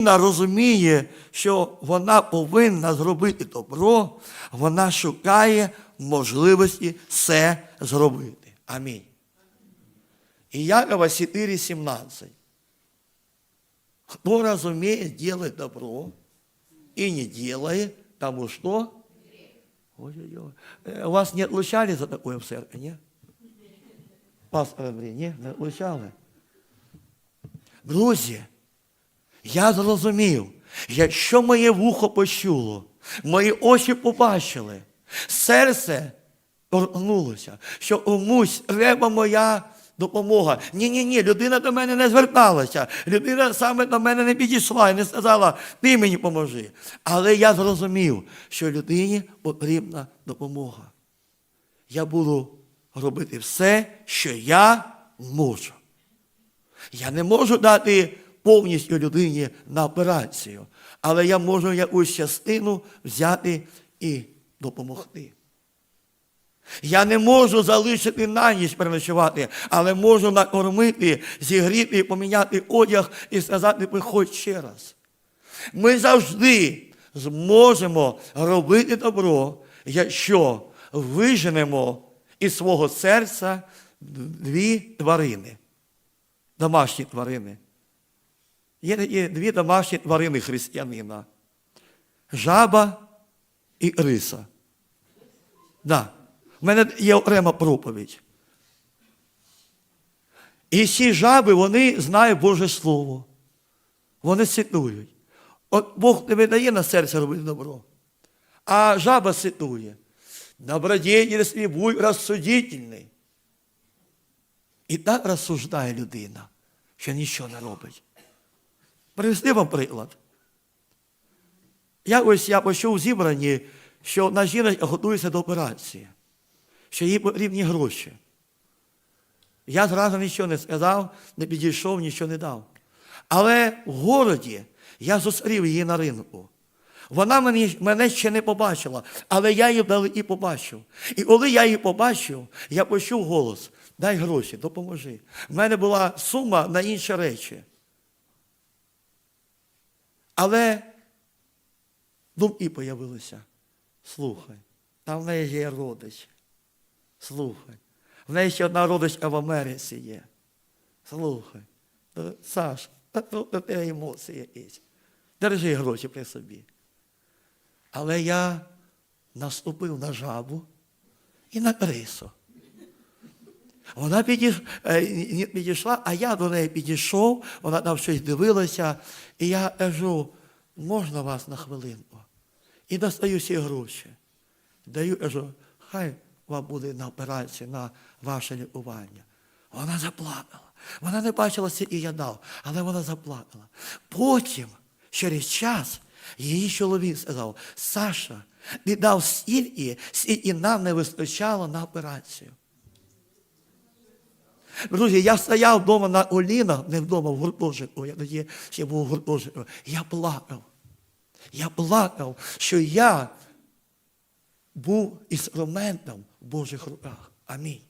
Вона розуміє, що вона повинна зробити добро, вона шукає можливості все зробити. Амінь. І Якова 4,17. Кто разумеет делать добро и не делает, тому что? Ой-ой-ой. Э, Вас не отлучали за такое в церкви, не? Пастор Андрій, ні? Не отлучали? Друзі, я зрозумів, якщо моє вухо почуло, мої очі побачили, серце торкнулося, що комусь треба моя допомога. Ні-ні ні, людина до мене не зверталася, людина саме до мене не підійшла і не сказала, ти мені поможи. Але я зрозумів, що людині потрібна допомога. Я буду робити все, що я можу. Я не можу дати повністю людині на операцію, але я можу якусь частину взяти і допомогти. Я не можу залишити на ніч переночувати, але можу накормити, зігріти, поміняти одяг і сказати, приходь ще раз. Ми завжди зможемо робити добро, якщо виженемо із свого серця дві тварини домашні тварини. Є такі дві домашні тварини християнина. Жаба і риса. Да. У мене є окрема проповідь. І ці жаби, вони знають Боже Слово. Вони цитують. От Бог тебе дає на серце робити добро. А жаба цитує. Добродетельстві будь розсудительний. І так розсуждає людина, що нічого не робить. Привести вам приклад. Якось я почув в зібранні, що одна жінка готується до операції, що їй потрібні гроші. Я зразу нічого не сказав, не підійшов, нічого не дав. Але в городі я зустрів її на ринку. Вона мені, мене ще не побачила, але я її вдали побачив. І коли я її побачив, я почув голос: дай гроші, допоможи. В мене була сума на інші речі. Але думки появилися. Слухай, там в неї є родич. Слухай. В неї ще одна родичка в Америці є. Слухай. Е, Саш, тут до тебе емоції якісь. Держи гроші при собі. Але я наступив на жабу і на крису. Вона е, підійшла, а я до неї підійшов, вона там щось дивилася, і я кажу, можна вас на хвилинку? І достаю всі гроші. Даю, кажу, хай вам буде на операцію, на ваше лікування. Вона заплакала. Вона не бачила, скільки я дав, але вона заплакала. Потім, через час, її чоловік сказав, Саша, ти дав стільки, нам не вистачало на операцію. Друзі, я стояв вдома на олінах, не вдома в гуртожитку, я тоді ще був в гуртожитку. Я плакав. Я плакав, що я був інструментом в Божих руках. Амінь.